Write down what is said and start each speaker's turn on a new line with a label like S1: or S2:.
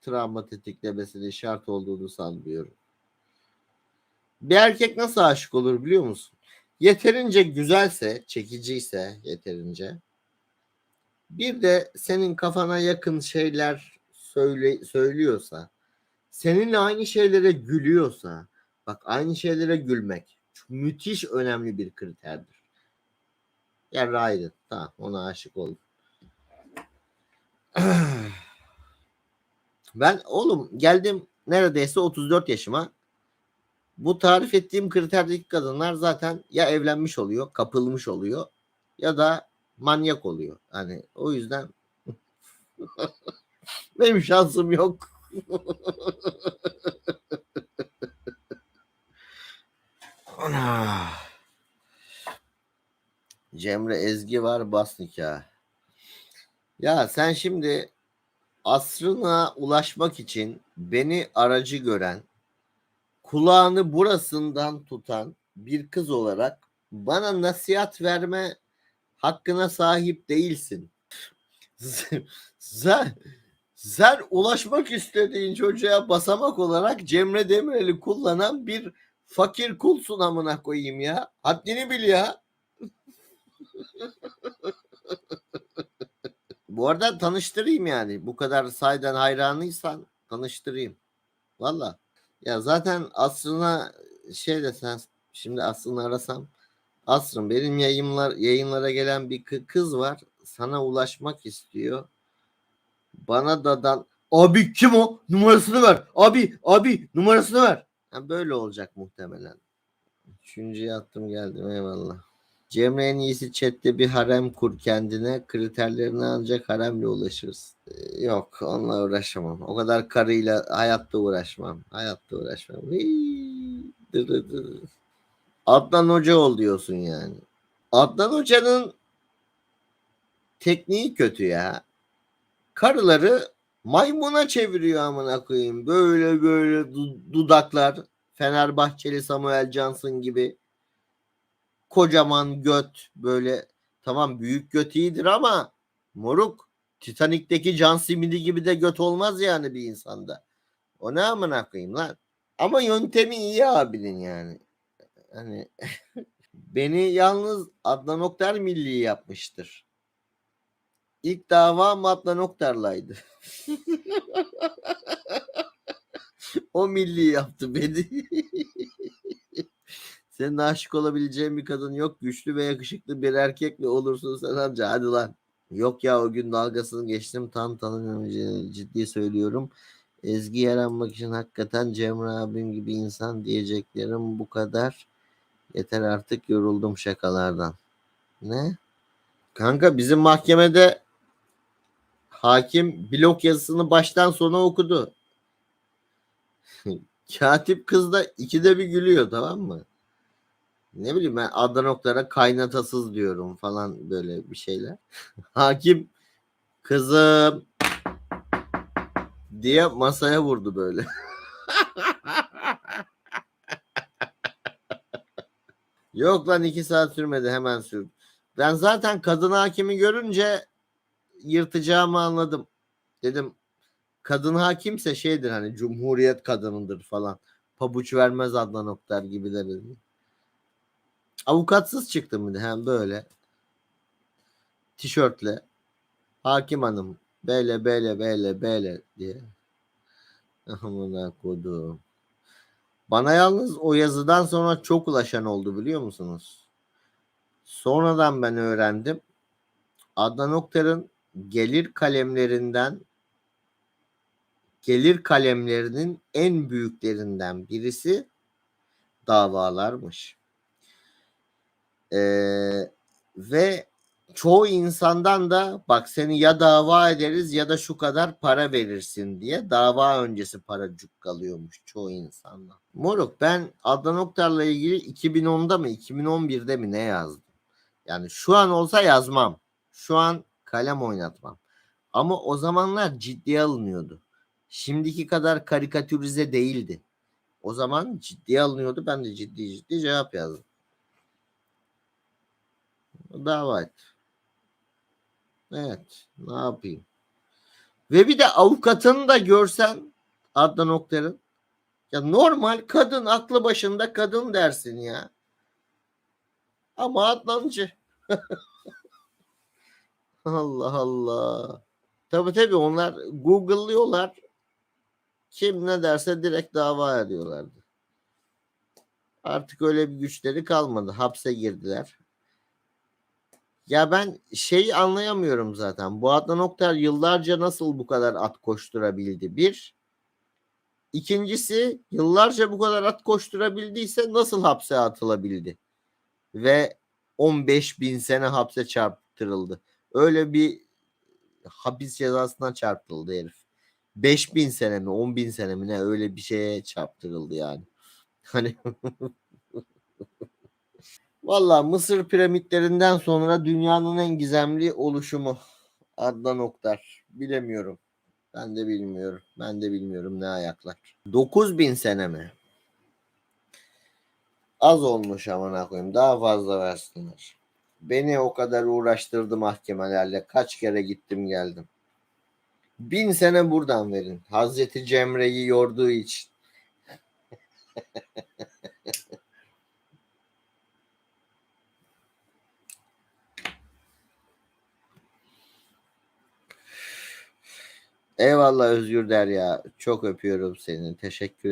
S1: Travma tetiklemesinin şart olduğunu sanmıyorum. Bir erkek nasıl aşık olur biliyor musun? Yeterince güzelse, çekiciyse yeterince. Bir de senin kafana yakın şeyler söyle, söylüyorsa, seninle aynı şeylere gülüyorsa, bak aynı şeylere gülmek müthiş önemli bir kriterdir. Ya Raiden, tamam ona aşık oldum. Ben oğlum geldim neredeyse 34 yaşıma. Bu tarif ettiğim kriterdeki kadınlar zaten ya evlenmiş oluyor, kapılmış oluyor ya da manyak oluyor. Hani o yüzden benim şansım yok. Ana. Cemre Ezgi var bas nikah. Ya sen şimdi asrına ulaşmak için beni aracı gören, kulağını burasından tutan bir kız olarak bana nasihat verme hakkına sahip değilsin. Sen, sen ulaşmak istediğin çocuğa basamak olarak Cemre Demirel'i kullanan bir fakir kulsun amına koyayım ya. Haddini bil ya. Bu arada tanıştırayım yani. Bu kadar saydan hayranıysan tanıştırayım. Valla. Ya zaten aslına şey desen şimdi aslını arasam Asrın benim yayınlar yayınlara gelen bir kı- kız var. Sana ulaşmak istiyor. Bana dadan abi kim o? Numarasını ver. Abi abi numarasını ver. Ha, böyle olacak muhtemelen. Üçüncüye attım geldim eyvallah. Cemre en iyisi chatte bir harem kur kendine. Kriterlerine ancak haremle ulaşırız. Ee, Yok onunla uğraşamam. O kadar karıyla hayatta uğraşmam. Hayatta uğraşmam. Hii. Adnan Hoca ol diyorsun yani. Adnan Hoca'nın tekniği kötü ya. Karıları maymuna çeviriyor amına koyayım. Böyle böyle du- dudaklar. Fenerbahçeli Samuel Johnson gibi kocaman göt böyle tamam büyük göt iyidir ama moruk Titanik'teki John Smith'i gibi de göt olmaz yani bir insanda. O ne amına koyayım lan? Ama yöntemi iyi abinin yani. Hani beni yalnız Adnan Oktar milli yapmıştır. İlk davam Adnan Oktar'laydı. o milli yaptı beni. Senin aşık olabileceğin bir kadın yok. Güçlü ve yakışıklı bir erkekle olursun sen amca. Hadi lan. Yok ya o gün dalgasını geçtim. Tam tanımıyorum. Ciddi söylüyorum. Ezgi yaranmak için hakikaten Cemre abim gibi insan diyeceklerim bu kadar. Yeter artık yoruldum şakalardan. Ne? Kanka bizim mahkemede hakim blok yazısını baştan sona okudu. Katip kız da ikide bir gülüyor tamam mı? Ne bileyim ben Adnan Oktar'a kaynatasız diyorum falan böyle bir şeyler. Hakim kızım diye masaya vurdu böyle. Yok lan iki saat sürmedi hemen sürdü. Ben zaten kadın hakimi görünce yırtacağımı anladım. Dedim kadın hakimse şeydir hani cumhuriyet kadınıdır falan. Pabuç vermez Adnan Oktar gibiler dedim. Avukatsız çıktım bir de hem böyle. Tişörtle. Hakim hanım böyle böyle böyle böyle diye. Amına kodum. Bana yalnız o yazıdan sonra çok ulaşan oldu biliyor musunuz? Sonradan ben öğrendim. Adnan Oktar'ın gelir kalemlerinden gelir kalemlerinin en büyüklerinden birisi davalarmış. Ee, ve çoğu insandan da bak seni ya dava ederiz ya da şu kadar para verirsin diye dava öncesi para kalıyormuş çoğu insandan. Moruk ben Adnan Oktar'la ilgili 2010'da mı 2011'de mi ne yazdım? Yani şu an olsa yazmam. Şu an kalem oynatmam. Ama o zamanlar ciddiye alınıyordu. Şimdiki kadar karikatürize değildi. O zaman ciddiye alınıyordu. Ben de ciddi ciddi cevap yazdım. Dava et. Evet. Ne yapayım? Ve bir de avukatını da görsen Adnan Oktar'ın ya normal kadın aklı başında kadın dersin ya. Ama Adnancı. Allah Allah. Tabii tabii onlar Google'lıyorlar. Kim ne derse direkt dava ediyorlardı. Artık öyle bir güçleri kalmadı. Hapse girdiler. Ya ben şeyi anlayamıyorum zaten. Bu Adnan Oktar yıllarca nasıl bu kadar at koşturabildi? Bir. İkincisi yıllarca bu kadar at koşturabildiyse nasıl hapse atılabildi? Ve 15 bin sene hapse çarptırıldı. Öyle bir hapis cezasına çarptırıldı herif. 5 bin sene mi 10 bin sene mi ne öyle bir şeye çarptırıldı yani. Hani Valla Mısır piramitlerinden sonra dünyanın en gizemli oluşumu Adnan Oktar. Bilemiyorum. Ben de bilmiyorum. Ben de bilmiyorum ne ayaklar. 9000 sene mi? Az olmuş amına koyayım. Daha fazla versinler. Beni o kadar uğraştırdı mahkemelerle. Kaç kere gittim geldim. Bin sene buradan verin. Hazreti Cemre'yi yorduğu için. Eyvallah Özgür Derya. Çok öpüyorum seni. Teşekkür